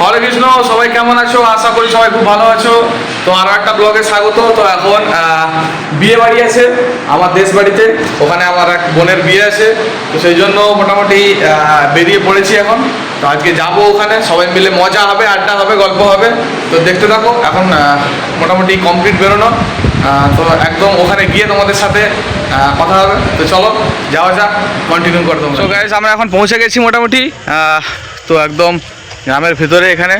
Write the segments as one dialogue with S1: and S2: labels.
S1: হরে কৃষ্ণ, সবাই কেমন আছো? আশা করি সবাই খুব ভালো আছো। তো আরও একটা ব্লগে স্বাগত। তো এখন বিয়ে বাড়ি আছে আমার দেশ বাড়িতে। ওখানে আমার এক বোনের বিয়ে আছে। তো সেই জন্য মোটামুটি বেরিয়ে পড়েছি এখন। তো আজকে যাব ওখানে, সবাই মিলে মজা হবে, আড্ডা হবে, গল্প হবে। তো দেখতে থাকো, এখন মোটামুটি কমপ্লিট বেরোনো। তো একদম ওখানে গিয়ে তোমাদের সাথে কথা হবে। তো চলো, যাওয়া যাক কন্টিনিউ করে দেবো তো আমরা এখন পৌঁছে গেছি মোটামুটি। তো একদম গ্রামের ভিতরে এখানে।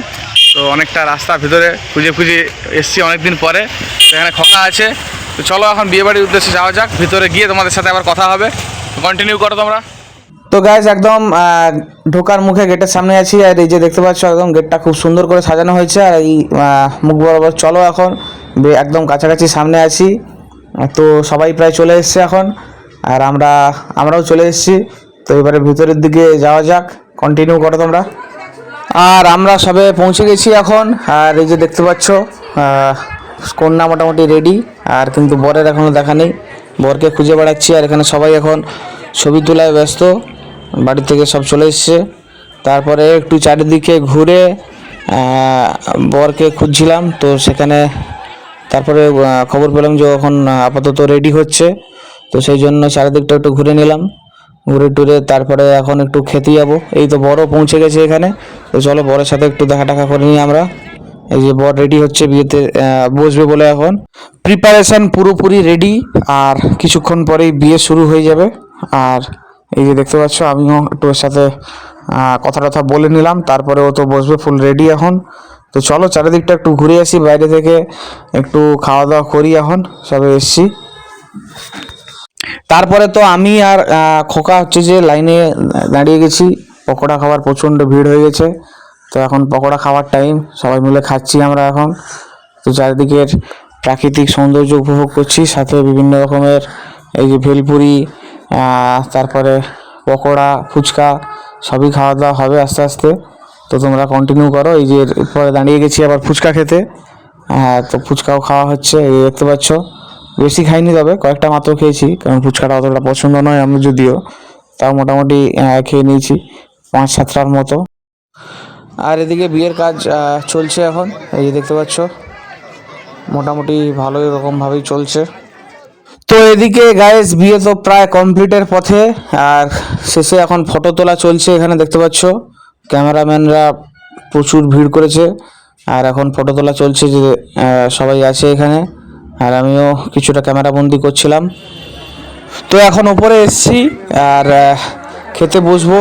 S1: তো অনেকটা রাস্তা ভিতরে, খুঁজে খুঁজে এসছি অনেকদিন পরে। তো এখানে খোকা আছে। তো চলো এখন বিয়েবাড়ির উদ্দেশ্যে যাওয়া যাক। ভিতরে গিয়ে তোমাদের সাথে আবার কথা হবে। কন্টিনিউ করো তোমরা।
S2: তো গাইজ একদম ঢোকার মুখে গেটের সামনে আছি, আর এই যে দেখতে পাচ্ছ, একদম গেটটা খুব সুন্দর করে সাজানো হয়েছে, আর এই মুখ বরাবর চলো এখন একদম কাছাকাছি সামনে আছি, তো সবাই প্রায় চলে এসছে এখন, আর আমরা, আমরাও চলে এসেছি, তো এবারে ভিতরের দিকে যাওয়া যাক কন্টিনিউ করো তোমরা। আর আমরা সবে পৌঁছে গেছি এখন, আর এই যে দেখতে পাচ্ছ কন্যা মোটামুটি রেডি আর কিন্তু বরের এখনও দেখা নেই, বরকে খুঁজে বেড়াচ্ছি, আর এখানে সবাই এখন ছবি তোলায় ব্যস্ত। বাড়ি থেকে সব চলে এসছে। তারপরে একটু চারিদিকে ঘুরে বরকে খুঁজছিলাম, তো সেখানে তারপরে খবর পেলাম যে এখন আপাতত রেডি হচ্ছে। তো সেই জন্য চারিদিকটা একটু ঘুরে নিলাম। ঘুরে টুরে তারপরে এখন একটু খেতে যাব। এই তো বড় পৌঁছে গেছে এখানে। তো চলো বরের সাথে একটু দেখা টাকা করে নিই আমরা। এই যে বর রেডি হচ্ছে, বিয়েতে বসবে বলে এখন। প্রিপারেশন পুরোপুরি রেডি আর কিছুক্ষণ পরেই বিয়ে শুরু হয়ে যাবে। আর এই যে দেখতে পাচ্ছ, আমিও একটু ওর সাথে কথা টথা বলে নিলাম, তারপরে ও তো বসবে ফুল রেডি এখন। তো চলো, চারিদিকটা একটু ঘুরে আসি, বাইরে থেকে একটু খাওয়া দাওয়া করি এখন, সবে এসছি। তারপরে তো আমি আর খোকা হচ্ছে যে লাইনে দাঁড়িয়ে গেছি, পকোড়া খাওয়ার প্রচণ্ড ভিড় হয়ে গেছে। তো এখন পকোড়া খাওয়ার টাইম সবাই মিলে খাচ্ছি আমরা এখন। তো চারিদিকের প্রাকৃতিক সৌন্দর্য উপভোগ করছি, সাথে বিভিন্ন রকমের এই যে ভেলপুরি তারপরে পকোড়া, ফুচকা সবই খাওয়া দাওয়া হবে আস্তে আস্তে। তো তোমরা কন্টিনিউ করো। এই যে পরে দাঁড়িয়ে গেছি আবার ফুচকা খেতে। হ্যাঁ তো ফুচকাও খাওয়া হচ্ছে, এই দেখতে পাচ্ছ। বেশি খাইনি তবে, কয়েকটা মাত্র খেয়েছি, কারণ ফুচকাটা অতটা পছন্দ নয় আমি যদিও। তাও মোটামুটি খেয়ে নিয়েছি, পাঁচ সাতটার মতো। আর এদিকে বিয়ের কাজ চলছে এখন। এই যে দেখতে পাচ্ছ, মোটামুটি ভালোই রকমভাবেই চলছে। তো এদিকে গায়েস বিয়ে তো প্রায় কমপ্লিটের পথে। আর শেষে এখন ফটো তোলা চলছে এখানে, দেখতে পাচ্ছ? ক্যামেরাম্যানরা প্রচুর ভিড় করেছে। আর এখন ফটো তোলা চলছে যে সবাই আছে এখানে। আর আমিও কিছুটা ক্যামেরাবন্দি করছিলাম। তো এখন ওপরে এসছি। আর খেতে বসবো।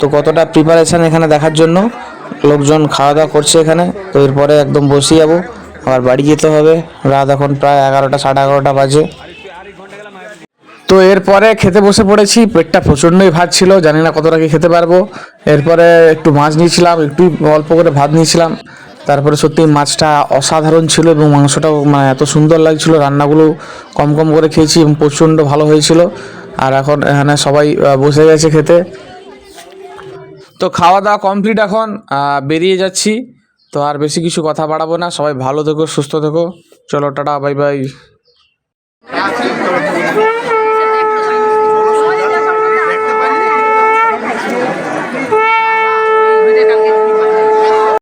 S2: তো কতটা প্রিপারেশান এখানে দেখার জন্য? লোকজন খাওয়া দাওয়া করছে এখানে। তো এরপরে একদম বসে যাব। আবার বাড়ি যেতে হবে। রাত এখন প্রায় এগারোটা, সাড়ে এগারোটা বাজে। তো এরপরে খেতে বসে পড়েছি, পেটটা প্রচণ্ডই ভাত ছিল, জানি না কতটা কি খেতে পারব। এরপরে একটু মাছ নিয়েছিলাম, একটু অল্প করে ভাত নিয়েছিলাম। তারপরে সত্যি মাছটা অসাধারণ ছিল এবং মাংসটাও মানে এত সুন্দর লাগছিল, রান্নাগুলো কম কম করে খেয়েছি এবং প্রচণ্ড ভালো হয়েছিল। আর এখন এখানে সবাই বসে গেছে খেতে। তো খাওয়া দাওয়া কমপ্লিট এখন বেরিয়ে যাচ্ছি। তো আর বেশি কিছু কথা বাড়াবো না, সবাই ভালো থেকো, সুস্থ থেকো। চলো, টাটা, বাই বাই।